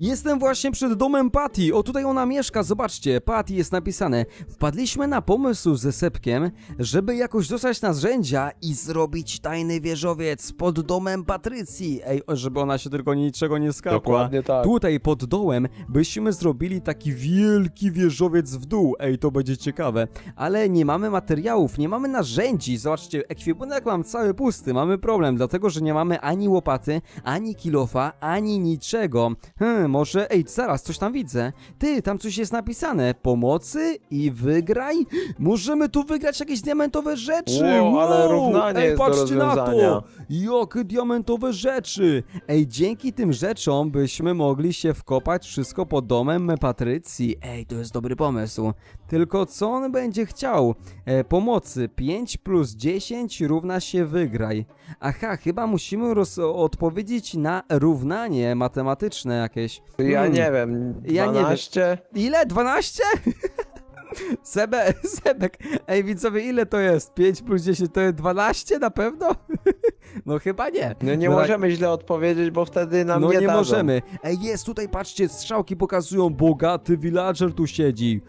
Jestem właśnie przed domem Patty. O, tutaj ona mieszka, zobaczcie. Patty jest napisane. Wpadliśmy na pomysł ze Sepkiem, żeby jakoś dostać narzędzia i zrobić tajny wieżowiec pod domem Patrycji. Ej, żeby ona się tylko niczego nie skapła. Dokładnie tak. Tutaj pod dołem byśmy zrobili taki wielki wieżowiec w dół. Ej, to będzie ciekawe. Ale nie mamy materiałów, nie mamy narzędzi. Zobaczcie, ekwipunek mam cały pusty. Mamy problem, dlatego że nie mamy ani łopaty, ani kilofa, ani niczego. Hmm, może... Ej, zaraz, coś tam widzę. Ty, tam coś jest napisane. Pomocy i wygraj? Możemy tu wygrać jakieś diamentowe rzeczy. Wow, ale równanie Ej, jest do patrzcie na to. rozwiązania. Jakie diamentowe rzeczy! Ej, dzięki tym rzeczom byśmy mogli się wkopać wszystko pod domem Patrycji. Ej, to jest dobry pomysł. Tylko co on będzie chciał? E, pomocy 5 plus 10 równa się wygraj. Aha, chyba musimy roz- odpowiedzieć na równanie matematyczne jakieś. Ja Hmm. nie wiem, Ja nie wiem. 12? Ile? 12? Sebe, Sebek, ej widzowie, ile to jest? 5 plus 10 to jest 12 na pewno? No chyba nie. No nie tak- możemy źle odpowiedzieć, bo wtedy nam no nie, nie dadzą. możemy. Ej, jest tutaj, patrzcie, strzałki pokazują, bogaty villager tu siedzi.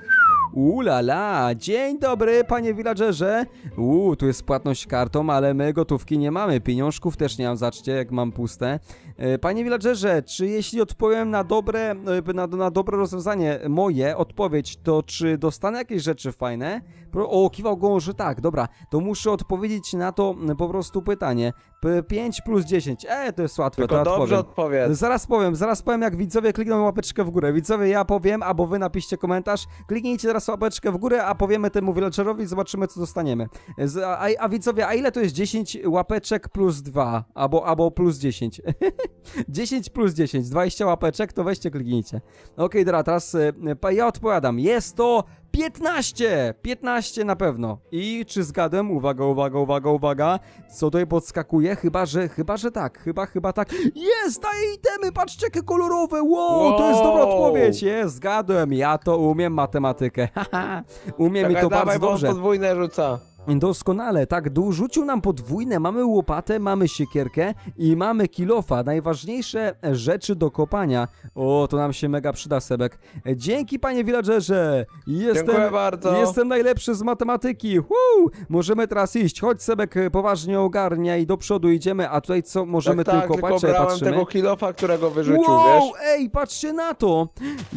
Ulala, dzień dobry, panie villagerze. Uuu, tu jest płatność kartą, ale my gotówki nie mamy, pieniążków też nie mam, zobaczcie, jak mam puste. E, Panie villagerze, czy jeśli odpowiem na dobre, e, na, na dobre rozwiązanie moje, odpowiedź, to czy dostanę jakieś rzeczy fajne? O, kiwał głową, że tak, dobra, to muszę odpowiedzieć na to po prostu pytanie. P 5 plus 10, e, to jest łatwe, Tylko to dobrze odpowiem. odpowiedz. Zaraz powiem, zaraz powiem, jak widzowie klikną łapeczkę w górę. Widzowie, ja powiem, albo wy napiszcie komentarz. Kliknijcie teraz łapeczkę w górę, a powiemy temu villagerowi, zobaczymy, co dostaniemy. Z, a, a widzowie, a ile to jest 10 łapeczek plus 2? Albo, albo plus 10. 10 plus 10, 20 łapeczek, to weźcie, kliknijcie. Okej, dobra, teraz y, ja odpowiadam. Jest to 15! 15 na pewno. I czy zgadłem? Uwaga, uwaga, uwaga, uwaga. Co tutaj podskakuje? Chyba, że, chyba, że tak. Chyba, chyba tak. Jest! Daje itemy! Patrzcie, jakie kolorowe! Wow, to jest dobra Wow. odpowiedź! Jest, zgadłem. Ja to umiem matematykę. Haha. umiem i Czekaj, to dawaj, bardzo dobrze. podwójne rzuca. Doskonale, tak, dół rzucił nam podwójne, mamy łopatę, mamy siekierkę i mamy kilofa, najważniejsze rzeczy do kopania. O, to nam się mega przyda, Sebek. Dzięki, panie villagerze! Jestem, Dziękuję bardzo. Jestem najlepszy z matematyki, Woo! Możemy teraz iść, chodź Sebek, poważnie ogarnia i do przodu idziemy, a tutaj co, możemy tak, tak, tylko tylko patrzeć, brałem patrzymy. tego kilofa, którego wyrzucił, wow, wiesz? ej, patrzcie na to!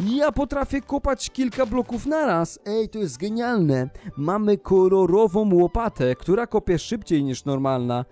Ja potrafię kopać kilka bloków naraz. Ej, to jest genialne. Mamy kolorową łopatę, która kopie szybciej niż normalna.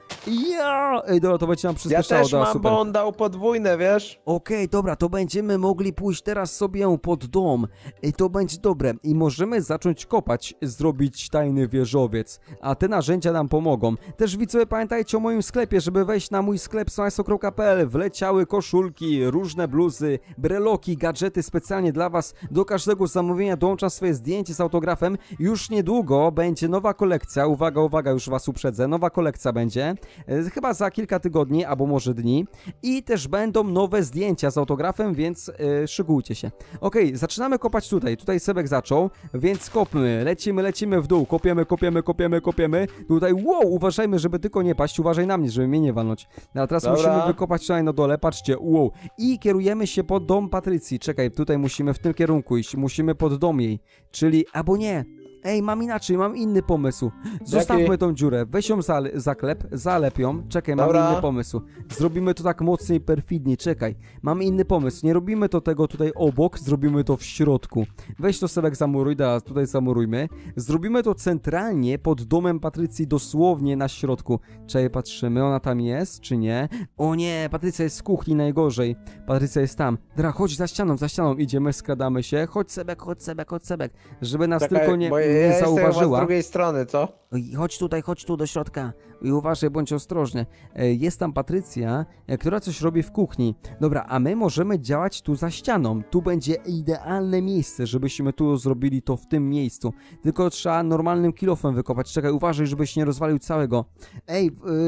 Ja! Ej, dobra, to będzie nam Ja przyspieszało, też dobra, mam, super. bo on dał podwójne, wiesz? Okej, dobra, to będziemy mogli pójść teraz sobie pod dom. I to będzie dobre. I możemy zacząć kopać, zrobić tajny wieżowiec. A te narzędzia nam pomogą. Też widzowie, pamiętajcie o moim sklepie, żeby wejść na mój sklep smajso.pl. Wleciały koszulki, różne bluzy, breloki, gadżety specjalnie dla was. Do każdego zamówienia dołączam swoje zdjęcie z autografem. Już niedługo będzie nowa kolekcja. Uwaga, uwaga, już was uprzedzę. Nowa kolekcja będzie. E, Chyba za kilka tygodni, albo może dni. I też będą nowe zdjęcia z autografem, więc e, szykujcie się. Okej, zaczynamy kopać tutaj. Tutaj Sebek zaczął, więc kopmy. Lecimy, lecimy w dół. Kopiemy, kopiemy, kopiemy, kopiemy. Tutaj, wow, uważajmy, żeby tylko nie paść. Uważaj na mnie, żeby mnie nie walnąć. No, a teraz Dobra. musimy wykopać tutaj na dole. Patrzcie, wow. I kierujemy się pod dom Patrycji. Czekaj, tutaj musimy w tym kierunku iść. Musimy pod dom jej. Czyli, albo nie. Ej, mam inaczej, mam inny pomysł. Zostawmy tą dziurę, weź ją zale- zaklep, zalep ją. Czekaj, mam Dobra. inny pomysł. Zrobimy to tak mocniej, perfidnie, czekaj. Mamy inny pomysł, nie robimy to tego tutaj obok, zrobimy to w środku. Weź to sebek zamuruj, da, tutaj zamurujmy. Zrobimy to centralnie pod domem Patrycji, dosłownie na środku. Czekaj, patrzymy, ona tam jest, czy nie? O nie, Patrycja jest w kuchni najgorzej. Patrycja jest tam. Dra, chodź za ścianą, za ścianą, idziemy, skradamy się. Chodź sebek, chodź sebek, chodź sebek. Żeby nas Czekaj, tylko nie, bo ja nie chyba zauważyła. z drugiej strony, co? Oj, Chodź tutaj, chodź tu do środka i uważaj, bądź ostrożny. E, Jest tam Patrycja, e, która coś robi w kuchni. Dobra, a my możemy działać tu za ścianą. Tu będzie idealne miejsce, żebyśmy tu zrobili to w tym miejscu. Tylko trzeba normalnym kilofem wykopać. Czekaj, uważaj, żebyś nie rozwalił całego. Ej,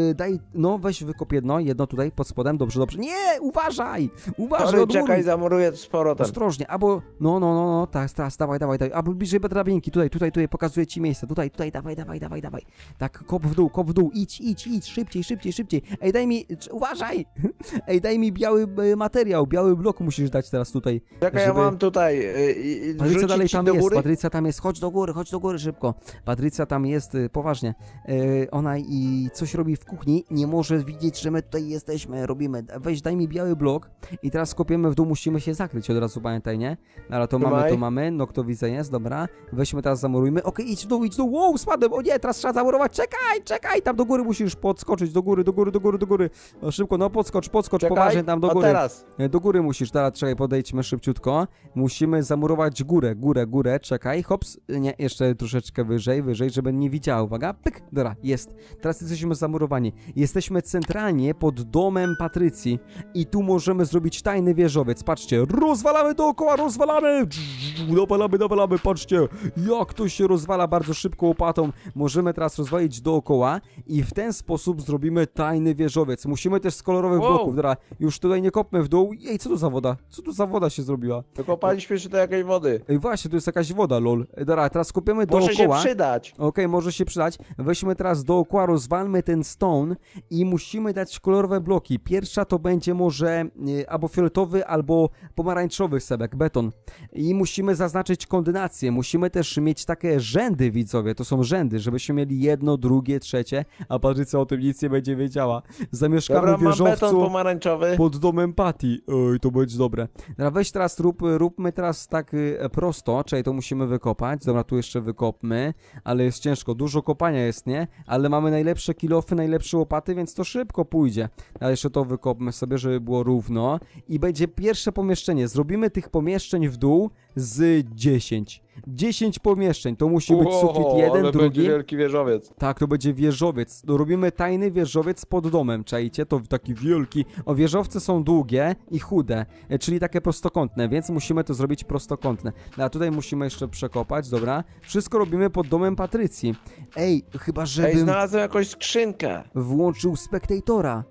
yy, daj, no weź wykop jedno, jedno tutaj pod spodem. Dobrze, dobrze. Nie, uważaj! Uważaj, odmuruj. czekaj, zamuruję sporo ten. Ostrożnie, albo, no, no, no, no, tak, teraz, dawaj, dawaj, dawaj, albo bliżej drabinki, tutaj, tutaj, tutaj, pokazuję ci miejsce, tutaj, tutaj, dawaj, dawaj, dawaj, dawaj, tak, kop w dół, kop w dół idź, idź, idź, szybciej, szybciej, szybciej. Ej, daj mi, uważaj! Ej, daj mi biały e, materiał, biały blok musisz dać teraz tutaj. Czekaj, ja żeby- mam tutaj. y, y, Patrycja dalej tam jest, góry? Patrycja tam jest, chodź do góry, chodź do góry szybko. Patrycja tam jest, y, poważnie. Ona i coś robi w kuchni, nie może widzieć, że my tutaj jesteśmy, robimy. Weź, daj mi biały blok i teraz kopiemy w dół, musimy się zakryć od razu, pamiętaj, nie? No, ale to mamy, to mamy, noktowizę jest, dobra. Weźmy teraz, zamurujmy. Okej, idź w dół, idź w dół, wow, spadłem, o nie, teraz trzeba zamurować, czekaj, czekaj, tam do góry musisz podskoczyć, do góry, do góry, do góry, do góry. No, szybko, no podskocz, podskocz, Czekaj, poważnie tam do a góry. teraz. E, Do góry musisz, teraz czekaj, podejdźmy szybciutko. Musimy zamurować górę, górę, górę, czekaj, hops, nie, jeszcze troszeczkę wyżej, wyżej, żeby nie widziała, uwaga, pyk, dobra, jest. Teraz jesteśmy zamurowani. Jesteśmy centralnie pod domem Patrycji i tu możemy zrobić tajny wieżowiec, patrzcie, rozwalamy dookoła, rozwalamy, dowalamy, dowalamy, patrzcie, jak to się rozwala bardzo szybko łopatą. Możemy teraz rozwalić dookoła i w ten sposób zrobimy tajny wieżowiec. Musimy też z kolorowych Wow. bloków, dobra, już tutaj nie kopmy w dół. Ej, co to za woda? Co to za woda się zrobiła? Wykopaliśmy się do jakiejś wody. Ej, właśnie, to jest jakaś woda, lol. Ej, Dobra, teraz kopiemy Może się dookoła. przydać. Okej, może się przydać. Weźmy teraz dookoła, rozwalmy ten stone i musimy dać kolorowe bloki. Pierwsza to będzie może y, albo fioletowy, albo pomarańczowy sebek, beton. I musimy zaznaczyć kondynację. Musimy też mieć takie rzędy, widzowie. To są rzędy, żebyśmy mieli jedno, drugie, trzecie, a Patrycja o tym nic nie będzie wiedziała. Zamieszkamy Dobra, w mam beton wieżowcu pomarańczowy. pod domem Patty. Oj, to będzie dobre. Dobra, weź teraz rób, róbmy teraz tak y, prosto, czyli to musimy wykopać. Dobra, tu jeszcze wykopmy, ale jest ciężko, dużo kopania jest, nie? Ale mamy najlepsze kilofy, najlepsze łopaty, więc to szybko pójdzie. Ale jeszcze to wykopmy sobie, żeby było równo. I będzie pierwsze pomieszczenie. Zrobimy tych pomieszczeń w dół z 10. 10 pomieszczeń, to musi być sufit jeden, ale drugi. będzie wielki wieżowiec. Tak, to będzie wieżowiec. No, robimy tajny wieżowiec pod domem, czajcie? To taki wielki. O, wieżowce są długie i chude, e, czyli takie prostokątne, więc musimy to zrobić prostokątne. No, a tutaj musimy jeszcze przekopać, dobra? Wszystko robimy pod domem Patrycji. Ej, chyba Ej, żebym znalazłem jakąś skrzynkę. włączył spektatora.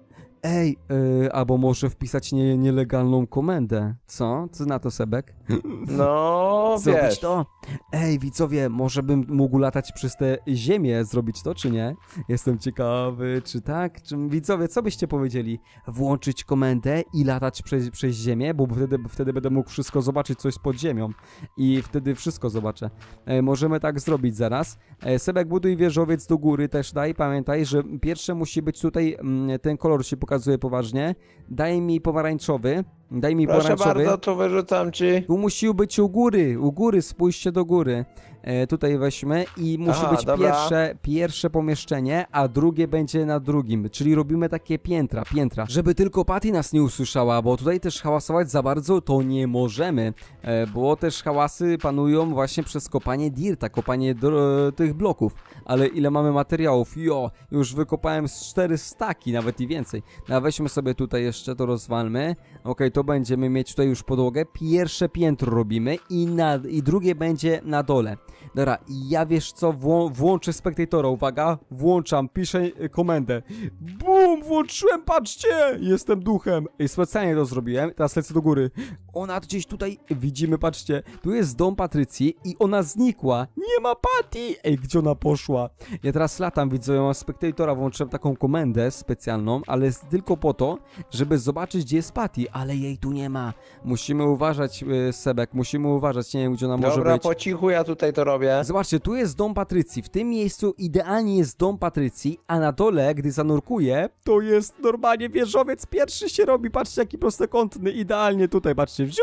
Ej, yy, albo może wpisać nie, nielegalną komendę. Co? Co na to, Sebek? No, Zrobić wiesz. to? Ej, widzowie, może bym mógł latać przez tę ziemię, zrobić to, czy nie? Jestem ciekawy, czy tak? Czy widzowie, co byście powiedzieli? Włączyć komendę i latać przez, przez ziemię, bo wtedy, wtedy będę mógł wszystko zobaczyć, co jest pod ziemią. I wtedy wszystko zobaczę. E, możemy tak zrobić zaraz. E, Sebek, buduj wieżowiec do góry też daj. Pamiętaj, że pierwsze musi być tutaj, mm, ten kolor się pokazuje poważnie. Daj mi pomarańczowy. Daj mi Proszę pomarańczowy. bardzo, tu wyrzucam ci. Tu musi być u góry, u góry, spójrzcie do góry. E, tutaj weźmy i musi Aha, być dobra. pierwsze, pierwsze pomieszczenie, a drugie będzie na drugim. Czyli robimy takie piętra, piętra. Żeby tylko Patty nas nie usłyszała, bo tutaj też hałasować za bardzo to nie możemy. E, bo też hałasy panują właśnie przez kopanie dirta, kopanie dro- tych bloków. Ale ile mamy materiałów? Jo, już wykopałem z cztery staki, nawet i więcej. No, a weźmy sobie tutaj jeszcze, to rozwalmy. Okej, to będziemy mieć tutaj już podłogę. Pierwsze piętro robimy i, na, i drugie będzie na dole. Dobra, ja wiesz co, włą włączę spektatora, uwaga, włączam, piszę komendę. Bum, włączyłem, patrzcie, jestem duchem. I specjalnie to zrobiłem, teraz lecę do góry. Ona gdzieś tutaj, widzimy, patrzcie, tu jest dom Patrycji i ona znikła. Nie ma Patty! Ej, gdzie ona poszła? Ja teraz latam, widzę, ja mam spektatora, włączyłem taką komendę specjalną, ale jest tylko po to, żeby zobaczyć, gdzie jest Patty, ale jej tu nie ma. Musimy uważać, y, Sebek, musimy uważać, nie wiem, gdzie ona może Dobra, być. po cichu ja tutaj to robię. Zobaczcie, tu jest dom Patrycji. W tym miejscu idealnie jest dom Patrycji, a na dole, gdy zanurkuje, to jest normalnie wieżowiec pierwszy się robi. Patrzcie, jaki prostokątny, idealnie tutaj, patrzcie, wziu.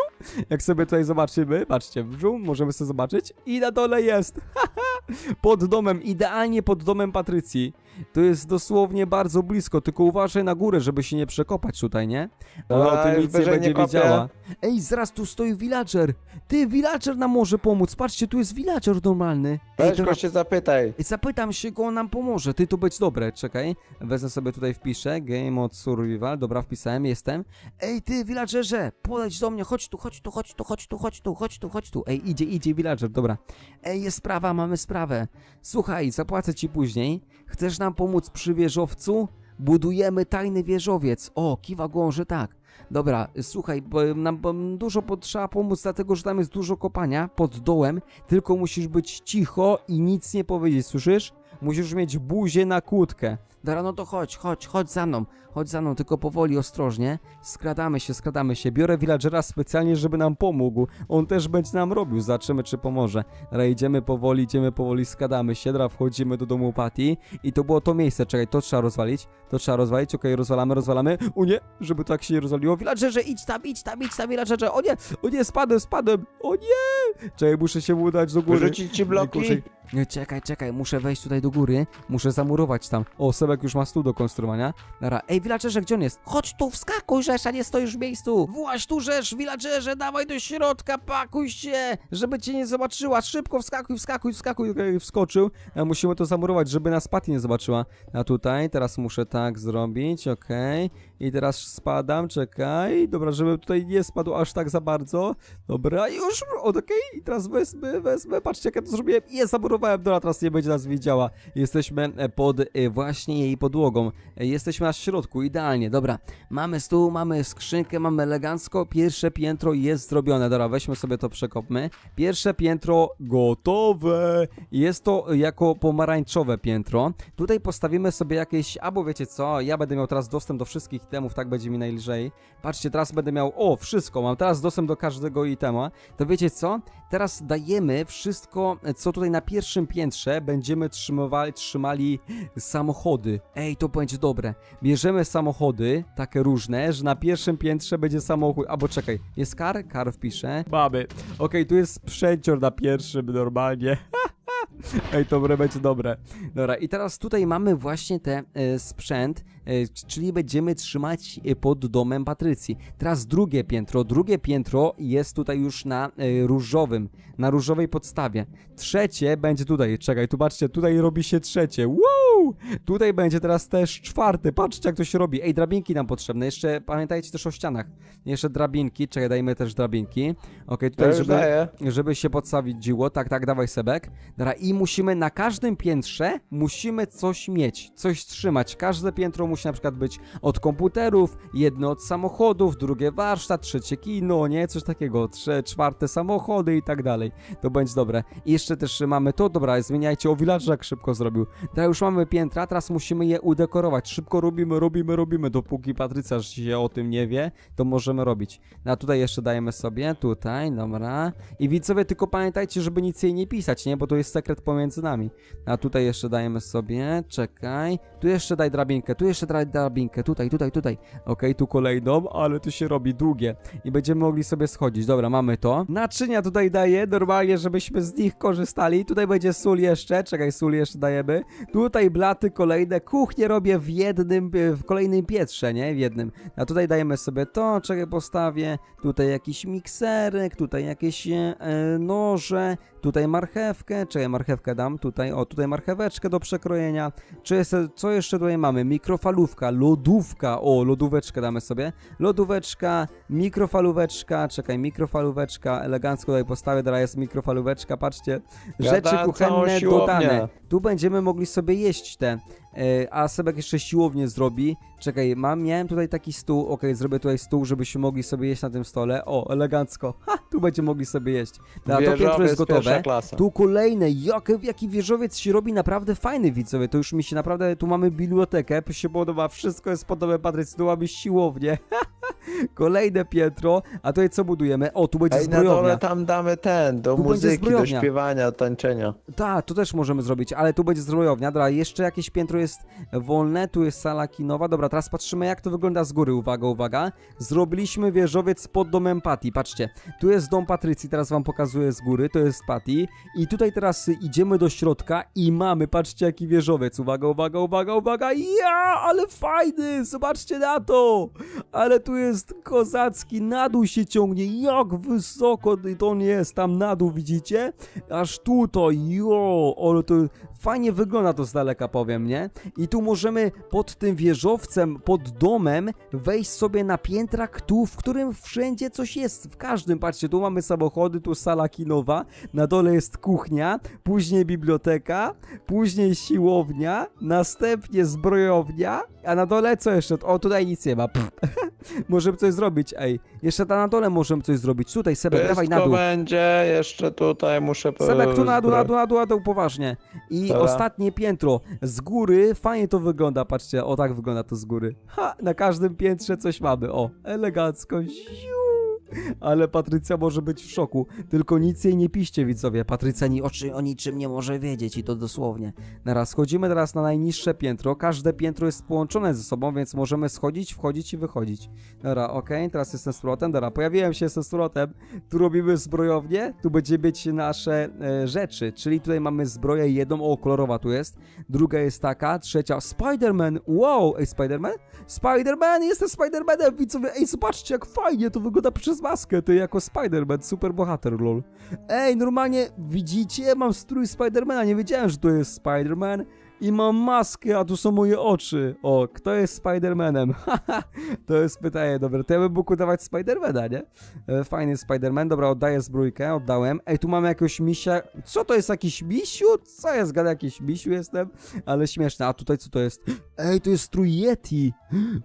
Jak sobie tutaj zobaczymy, patrzcie, wziu, możemy sobie zobaczyć. I na dole jest, pod domem, idealnie pod domem Patrycji. To jest dosłownie bardzo blisko, tylko uważaj na górę, żeby się nie przekopać tutaj, nie? Ona o tym już nic nie wyżej będzie kopię. wiedziała. Ej, zaraz tu stoi villager. Ty, villager nam może pomóc. Patrzcie, tu jest villager normalny. Ej, Weź dobra, go się zapytaj. Zapytam się go, on nam pomoże. Ty, to być dobre, czekaj. Wezmę sobie tutaj, wpiszę. Game mode survival. Dobra, wpisałem, jestem. Ej, ty, villagerze, podejdź do mnie. Chodź tu, chodź tu, chodź tu, chodź tu, chodź tu, chodź tu, chodź tu. Ej, idzie, idzie villager, dobra. Ej, jest sprawa, mamy sprawę. Słuchaj, zapłacę ci później. Chcesz nam pomóc przy wieżowcu? Budujemy tajny wieżowiec. O, kiwa głową, że tak. Dobra, słuchaj, bo nam dużo potrzeba pomóc, dlatego że tam jest dużo kopania pod dołem, tylko musisz być cicho i nic nie powiedzieć, słyszysz? Musisz mieć buzię na kłódkę. Dobra, no to chodź, chodź, chodź za mną, chodź za mną, tylko powoli, ostrożnie. Skradamy się, skradamy się. Biorę villagera specjalnie, żeby nam pomógł. On też będzie nam robił, zobaczymy czy pomoże. Dobra, idziemy powoli, idziemy powoli, skradamy się, dobra, wchodzimy do domu Patty i to było to miejsce, czekaj, to trzeba rozwalić, to trzeba rozwalić, okej, rozwalamy, rozwalamy. O nie, żeby tak się nie rozwaliło. Villagerze, idź tam, idź tam, idź tam, villagerze, o nie, o nie, spadłem, spadłem, o nie! Czekaj, muszę się udać do góry. Wyrzucić ci bloki? Nie, czekaj, czekaj, muszę wejść tutaj do góry, muszę zamurować tam. O, Sebek już ma stół do konstruowania. Dobra, ej, villagerze, gdzie on jest? Chodź tu, wskakuj, rzesz, a nie stoisz w miejscu. Właź tu, rzesz, villagerze, dawaj do środka, pakuj się, żeby cię nie zobaczyła. Szybko wskakuj, wskakuj, wskakuj, okej, wskoczył. E, musimy to zamurować, żeby nas Patty nie zobaczyła. A tutaj, teraz muszę tak zrobić, okej. I teraz spadam, czekaj. Dobra, żeby tutaj nie spadł aż tak za bardzo. Dobra, już, okej. I teraz wezmę, wezmę, patrzcie jak ja to zrobiłem. Jest, zamurowałem, dobra, teraz nie będzie nas widziała. Jesteśmy e, pod e, właśnie jej podłogą. E, Jesteśmy na środku, idealnie, dobra. Mamy stół, mamy skrzynkę, mamy elegancko. Pierwsze piętro jest zrobione. Dobra, weźmy sobie to, przekopmy. Pierwsze piętro gotowe. Jest to jako pomarańczowe piętro. Tutaj postawimy sobie jakieś, albo wiecie co, ja będę miał teraz dostęp do wszystkich itemów, tak będzie mi najlżej. Patrzcie, teraz będę miał, o, wszystko, mam teraz dostęp do każdego itema. To wiecie co? Teraz dajemy wszystko, co tutaj na pierwszym piętrze będziemy trzymywali, trzymali samochody. Ej, to będzie dobre. Bierzemy samochody, takie różne, że na pierwszym piętrze będzie samochód. Albo czekaj, jest kar? Kar wpiszę. Mamy. Okej, tu jest sprzęcior na pierwszym normalnie. Ej, to dobre będzie dobre. Dobra, i teraz tutaj mamy właśnie ten e, sprzęt, e, czyli będziemy trzymać e, pod domem Patrycji. Teraz drugie piętro. Drugie piętro jest tutaj już na e, różowym, na różowej podstawie. Trzecie będzie tutaj. Czekaj, tu patrzcie, tutaj robi się trzecie. Woo! Tutaj będzie teraz też czwarte. Patrzcie, jak to się robi. Ej, drabinki nam potrzebne. Jeszcze pamiętajcie też o ścianach. Jeszcze drabinki. Czekaj, dajmy też drabinki. Okej, To tutaj, żeby daję. żeby się podsadziło. Tak, tak, dawaj sebek. Dobra, i musimy na każdym piętrze musimy coś mieć, coś trzymać. Każde piętro musi na przykład być od komputerów, jedno od samochodów, drugie warsztat, trzecie kino, nie? Coś takiego, trze, czwarte samochody i tak dalej. To będzie dobre. I jeszcze też mamy to, dobra, zmieniajcie, o villagerach szybko zrobił. Teraz już mamy piętra, teraz musimy je udekorować. Szybko robimy, robimy, robimy, dopóki Patrycja się o tym nie wie, to możemy robić. No a tutaj jeszcze dajemy sobie, tutaj, dobra. I widzowie, tylko pamiętajcie, żeby nic jej nie pisać, nie? Bo to jest sekret pomiędzy nami. A tutaj jeszcze dajemy sobie, czekaj. Tu jeszcze daj drabinkę, tu jeszcze daj drabinkę, tutaj, tutaj, tutaj. Okej, tu kolejną, ale tu się robi długie. I będziemy mogli sobie schodzić. Dobra, mamy to. Naczynia tutaj daję, normalnie, żebyśmy z nich korzystali. Tutaj będzie sól jeszcze, czekaj, sól jeszcze dajemy. Tutaj blaty kolejne, kuchnię robię w jednym, w kolejnym pietrze, nie? W jednym. A tutaj dajemy sobie to, czekaj, postawię. Tutaj jakiś mikserek, tutaj jakieś e, noże, tutaj marchewkę, czekaj, marchewkę dam, tutaj, o, tutaj marcheweczkę do przekrojenia. Czy jest, co jeszcze tutaj mamy? Mikrofalówka, lodówka, o, lodóweczkę damy sobie. Lodóweczka, mikrofalóweczka, czekaj, mikrofalóweczka, elegancko tutaj postawię, teraz jest mikrofalóweczka, patrzcie. Rzeczy całą kuchenne dodane. Tu będziemy mogli sobie jeść te. E, a Sebek jeszcze siłownię zrobi. Czekaj, mam, miałem tutaj taki stół. Okej, zrobię tutaj stół, żebyśmy mogli sobie jeść na tym stole. O, elegancko. Ha, tu będziemy mogli sobie jeść. Dobra, to piętro jest gotowe. Tu kolejne, jak, jaki wieżowiec się robi naprawdę fajny, widzowie, to już mi się naprawdę, tu mamy bibliotekę, to się podoba, wszystko jest podobne, Patrycy, tu mamy siłownię, kolejne piętro, a tutaj co budujemy? O, tu będzie Ej, na zbrojownia. dole tam damy ten, do Tu muzyki, do śpiewania, tańczenia. Tak, to też możemy zrobić, ale tu będzie zbrojownia. Dobra, jeszcze jakieś piętro jest wolne, tu jest sala kinowa. Dobra, teraz patrzymy jak to wygląda z góry. Uwaga, uwaga. Zrobiliśmy wieżowiec pod domem Patty. Patrzcie, tu jest dom Patrycji, teraz wam pokazuję z góry, to jest Patty. I tutaj teraz idziemy do środka i mamy, patrzcie jaki wieżowiec. Uwaga, uwaga, uwaga, uwaga. Ja, ale fajny, zobaczcie na to. Ale tu jest kozacki, na dół się ciągnie. Jak wysoko to nie jest tam na dół, widzicie? Aż tutaj, jo, ale to fajnie wygląda to z daleka, powiem, nie? I tu możemy pod tym wieżowcem, pod domem wejść sobie na piętrak tu, w którym wszędzie coś jest, w każdym, patrzcie, tu mamy samochody, tu sala kinowa, na dole jest kuchnia, później biblioteka, później siłownia, następnie zbrojownia, a na dole co jeszcze? O, tutaj nic nie ma. Pff. możemy coś zrobić, ej. Jeszcze tam na dole możemy coś zrobić. Tutaj, Sebek, dawaj na dół. będzie, jeszcze tutaj muszę... po- Sebek, tu na dół, na dół, na dół, na dół, poważnie. I Dobra. ostatnie piętro. Z góry fajnie to wygląda, patrzcie, o tak wygląda to z góry. Ha, na każdym piętrze coś mamy, o, elegancko, ziu. Ale Patrycja może być w szoku, tylko nic jej nie piście, widzowie. Patrycja ni o, czy, o niczym nie może wiedzieć i to dosłownie. Teraz schodzimy teraz na najniższe piętro, każde piętro jest połączone ze sobą, więc możemy schodzić, wchodzić i wychodzić. Dobra, okej, teraz jestem z powrotem, dobra, pojawiłem się, jestem z. Tu robimy zbrojownię, tu będziemy mieć nasze e, rzeczy, czyli tutaj mamy zbroję jedną, o, kolorowa tu jest, druga jest taka, trzecia, Spider-Man, wow, ej, Spider-Man? Spider-Man, jestem Spider-Manem, widzowie, ej, zobaczcie, jak fajnie to wygląda przez maskę, ty jako Spider-Man, super bohater, lol. Ej, normalnie, widzicie, mam strój Spidermana, nie wiedziałem, że to jest Spider-Man. I mam maskę, a tu są moje oczy. O, kto jest Spidermanem? To jest pytanie, dobra. To ja bym mógł udawać Spidermana, nie? E, Fajny Spiderman, dobra, oddaję zbrójkę, oddałem. Ej, tu mamy jakiegoś misia. Co to jest, jakiś misiu? Co jest, gada jakiś misiu jestem? Ale śmieszne, a tutaj co to jest? Ej, to jest strój Yeti.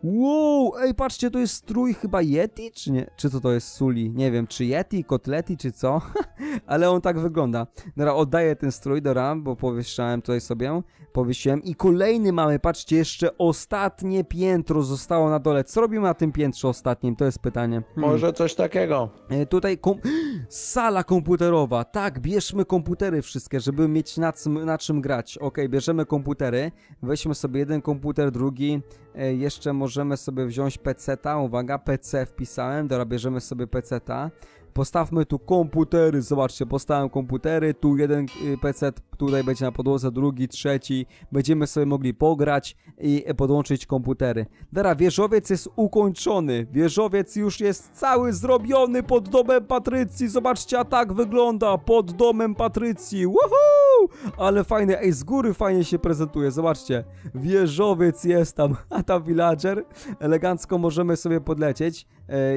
Wow, ej, patrzcie, to jest strój chyba Yeti, czy nie? Czy to to jest Suli? Nie wiem, czy Yeti, kotleti, czy co? Ale on tak wygląda. Dobra, oddaję ten strój, dobra, bo powieszczałem tutaj sobie, powiesiłem. I kolejny mamy, patrzcie, jeszcze ostatnie piętro zostało na dole. Co robimy na tym piętrze ostatnim? To jest pytanie. Hmm. Może coś takiego. E, Tutaj kom sala komputerowa. Tak, bierzmy komputery wszystkie, żeby mieć na, czym- na czym grać. Ok, bierzemy komputery. Weźmy sobie jeden komputer, drugi. E, jeszcze możemy sobie wziąć PC-ta. Uwaga, PC wpisałem. Dobra, bierzemy sobie PC-ta. Postawmy tu komputery, zobaczcie, postałem komputery, tu jeden y, PC, tutaj będzie na podłodze, drugi, trzeci, będziemy sobie mogli pograć i podłączyć komputery. Dobra, wieżowiec jest ukończony, wieżowiec już jest cały zrobiony pod domem Patrycji, zobaczcie, a tak wygląda, pod domem Patrycji, woohoo! Ale fajny, ej, z góry fajnie się prezentuje, zobaczcie, wieżowiec jest tam, a tam villager, elegancko możemy sobie podlecieć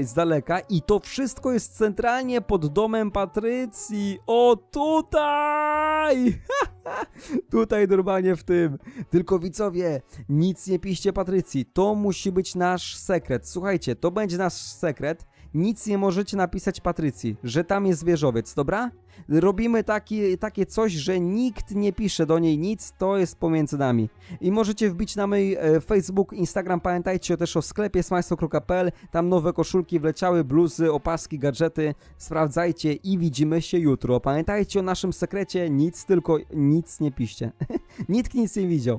z daleka i to wszystko jest centralnie pod domem Patrycji. O, tutaj! tutaj normalnie w tym. Tylko widzowie, nic nie piszcie Patrycji. To musi być nasz sekret. Słuchajcie, to będzie nasz sekret. Nic nie możecie napisać Patrycji, że tam jest wieżowiec, dobra? Robimy taki, takie coś, że nikt nie pisze do niej nic, to jest pomiędzy nami. I możecie wbić na mój e, Facebook, Instagram, pamiętajcie też o sklepie smajsto.pl, tam nowe koszulki wleciały, bluzy, opaski, gadżety, sprawdzajcie i widzimy się jutro. Pamiętajcie o naszym sekrecie, nic tylko, nic nie piszcie. Nikt nic nie widział.